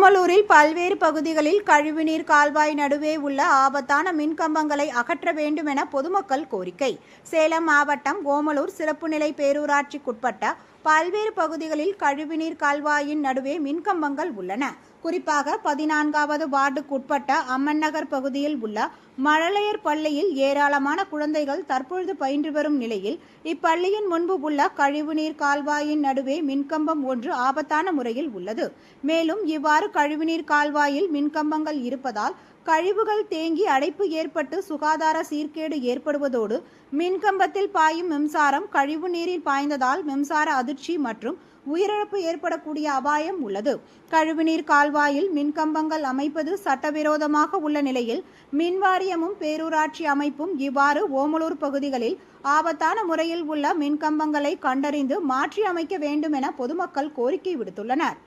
பல்வேறு பகுதிகளில் கழிவுநீர் கால்வாய் நடுவே உள்ள ஆபத்தான மின்கம்பங்களை அகற்ற வேண்டுமென பொதுமக்கள் கோரிக்கை. சேலம் மாவட்டம் ஓமலூர் சிறப்பு நிலை பேரூராட்சிக்குட்பட்ட பல்வேறு பகுதிகளில் கழிவுநீர் கால்வாயின் நடுவே மின்கம்பங்கள் உள்ளன. குறிப்பாக பதினான்காவது வார்டுக்குட்பட்ட அம்மன் நகர் பகுதியில் உள்ள மழலையர் பள்ளியில் ஏராளமான குழந்தைகள் தற்பொழுது பயின்று வரும் நிலையில் இப்பள்ளியின் முன்பு உள்ள கழிவுநீர் கால்வாயின் நடுவே மின்கம்பம் ஒன்று ஆபத்தான முறையில் உள்ளது. மேலும் இவ்வாறு கழிவுநீர் கால்வாயில் மின்கம்பங்கள் இருப்பதால் கழிவுகள் தேங்கி அடைப்பு ஏற்பட்டு சுகாதார சீர்கேடு ஏற்படுவதோடு மின்கம்பத்தில் பாயும் மின்சாரம் கழிவு நீரில் பாய்ந்ததால் மின்சார அதிர்ச்சி மற்றும் உயிரிழப்பு ஏற்படக்கூடிய அபாயம் உள்ளது. கழிவுநீர் கால்வாயில் மின்கம்பங்கள் அமைப்பது சட்டவிரோதமாக உள்ள நிலையில் மின்வாரியமும் பேரூராட்சி அமைப்பும் இவ்வாறு ஓமலூர் பகுதிகளில் ஆபத்தான முறையில் உள்ள மின்கம்பங்களை கண்டறிந்து மாற்றி அமைக்க வேண்டும் என பொதுமக்கள் கோரிக்கை விடுத்துள்ளனர்.